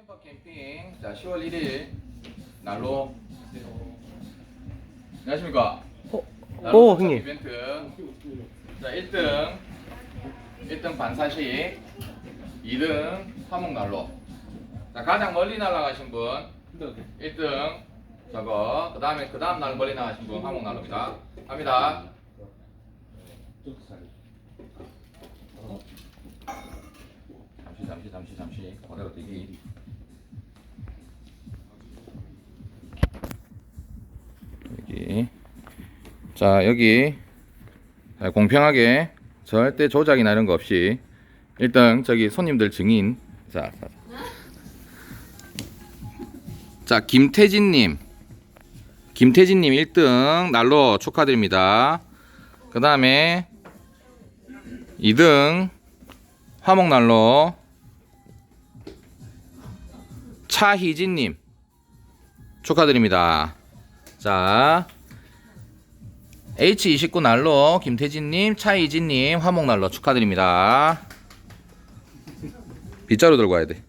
캠퍼 캠핑. 자 10월 1일. 날로. 안녕하십니까? 어, 날로 오, 추석 형님. 이벤트. 자 1등. 1등 반사식. 2등 화목 난로. 자 가장 멀리 날아가신 분. 1등 저거. 그 다음에 그 다음 날 멀리 나가신 분 화목 난로입니다. 갑니다 잠시 잠시 잠시 그대로 대기. 여기. 자 여기. 자, 공평하게 절대 조작이나 이런 거 없이 1등 저기 손님들 증인. 자, 자, 자. 김태진님. 김태진님 1등 날로 축하드립니다. 그 다음에 2등 화목난로 차희진님 축하드립니다. 자 H29 난로 김태진님, 차희진님 화목난로 축하드립니다. 빗자루 들고 와야 돼.